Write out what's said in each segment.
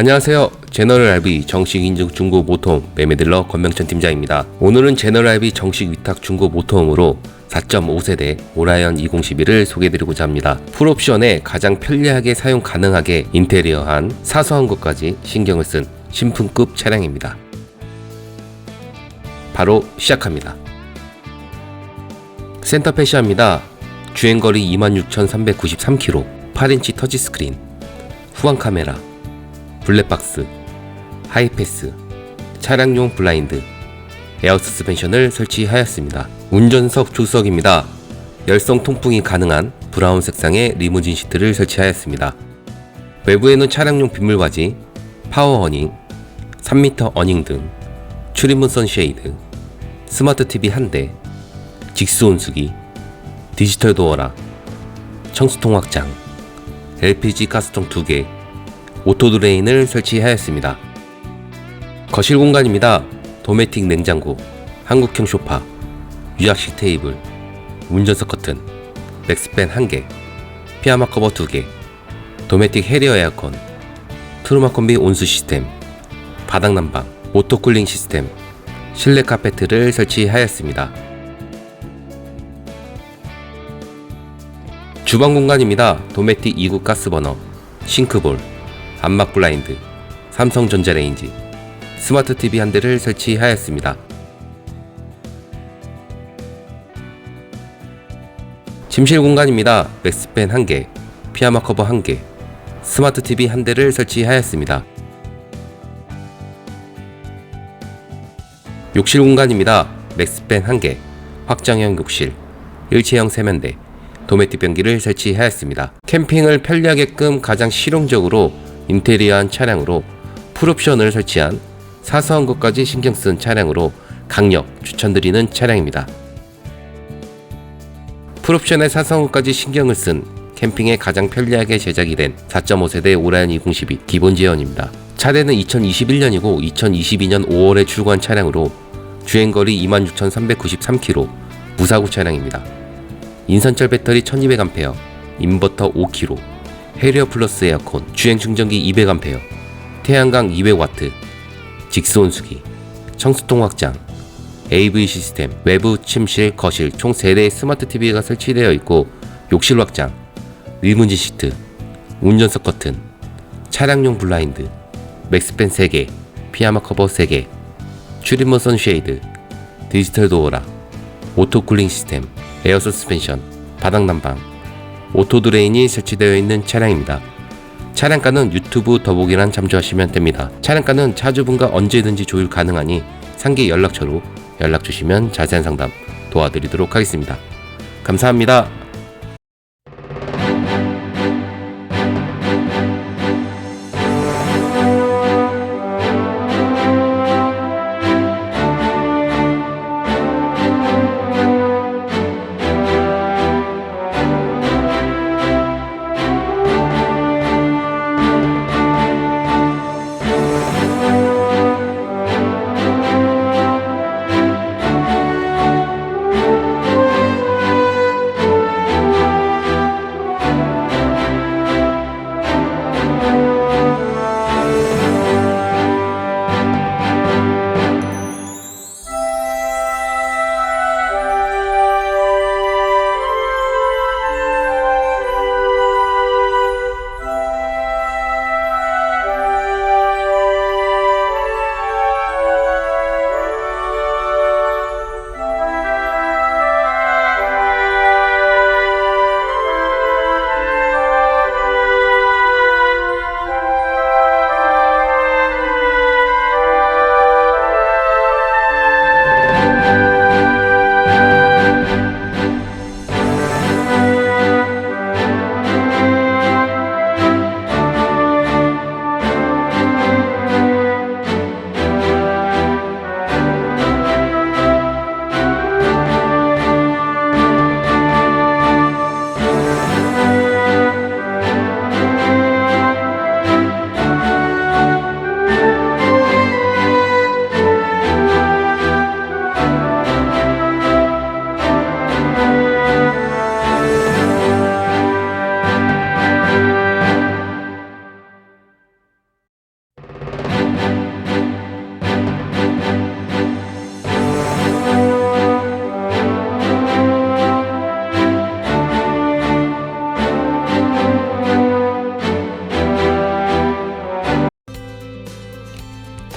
안녕하세요. 제너럴 RB 정식 인증 중고 모터홈 매매딜러 권명천 팀장입니다. 오늘은 제너럴 RB 정식 위탁 중고 모터홈으로 4.5세대 오라이언 2011을 소개해드리고자 합니다. 풀옵션에 가장 편리하게 사용 가능하게 인테리어한 사소한 것까지 신경을 쓴 신품급 차량입니다. 바로 시작합니다. 센터 패시아입니다. 주행거리 26,393km, 8인치 터치스크린, 후방 카메라, 블랙박스, 하이패스, 차량용 블라인드, 에어 서스펜션을 설치하였습니다. 운전석 조수석입니다. 열성 통풍이 가능한 브라운 색상의 리무진 시트를 설치하였습니다. 외부에는 차량용 빗물바지, 파워 어닝, 3m 어닝 등 출입문 선쉐이드, 스마트 TV 한 대, 직수 온수기, 디지털 도어락, 청수통 확장, LPG 가스통 2개, 오토드레인을 설치하였습니다. 거실 공간입니다. 도메틱 냉장고, 한국형 소파, 유약식 테이블, 운전석 커튼, 맥스팬 1개, 피아마 커버 2개, 도메틱 해리어 에어컨, 트루마 콤비 온수 시스템, 바닥 난방, 오토 쿨링 시스템, 실내 카페트를 설치하였습니다. 주방 공간입니다. 도메틱 2구 가스버너, 싱크볼, 암막 블라인드, 삼성 전자레인지, 스마트 TV 한 대를 설치하였습니다. 침실 공간입니다. 맥스팬 1개, 피아마 커버 1개, 스마트 TV 한 대를 설치하였습니다. 욕실 공간입니다. 맥스팬 1개, 확장형 욕실, 일체형 세면대, 도메틱 변기를 설치하였습니다. 캠핑을 편리하게끔 가장 실용적으로 인테리어한 차량으로 풀옵션을 설치한 사소한 것까지 신경 쓴 차량으로 강력 추천드리는 차량입니다. 풀옵션에 사소한 것까지 신경을 쓴 캠핑에 가장 편리하게 제작이 된 4.5세대 오라이언 2012 기본 제원입니다. 차량은 2021년이고 2022년 5월에 출고한 차량으로 주행거리 26,393km 무사고 차량입니다. 인산철 배터리 1200A, 인버터 5kg, 해리어 플러스 에어컨, 주행 충전기 200A, 태양광 200W, 직수 온수기, 청수통 확장, AV 시스템, 외부 침실, 거실 총 3대의 스마트 TV가 설치되어 있고 욕실 확장, 리문진 시트, 운전석 커튼, 차량용 블라인드, 맥스팬 3개, 피아마 커버 3개, 출입문 선쉐이드, 디지털 도어락, 오토 쿨링 시스템, 에어 서스펜션, 바닥 난방, 오토 드레인이 설치되어 있는 차량입니다. 차량가는 유튜브 더보기란 참조하시면 됩니다. 차량가는 차주분과 언제든지 조율 가능하니 상기 연락처로 연락 주시면 자세한 상담 도와드리도록 하겠습니다. 감사합니다.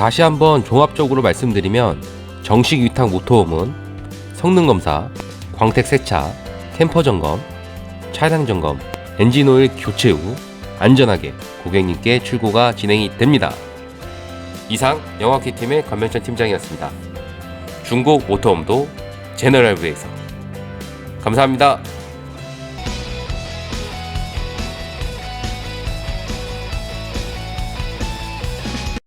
다시 한번 종합적으로 말씀드리면 정식 위탁 모터홈은 성능 검사, 광택 세차, 캠퍼 점검, 차량 점검, 엔진 오일 교체 후 안전하게 고객님께 출고가 진행이 됩니다. 이상 영화키팀의 권명천 팀장이었습니다. 중고 모터홈도 제너럴브에서 감사합니다.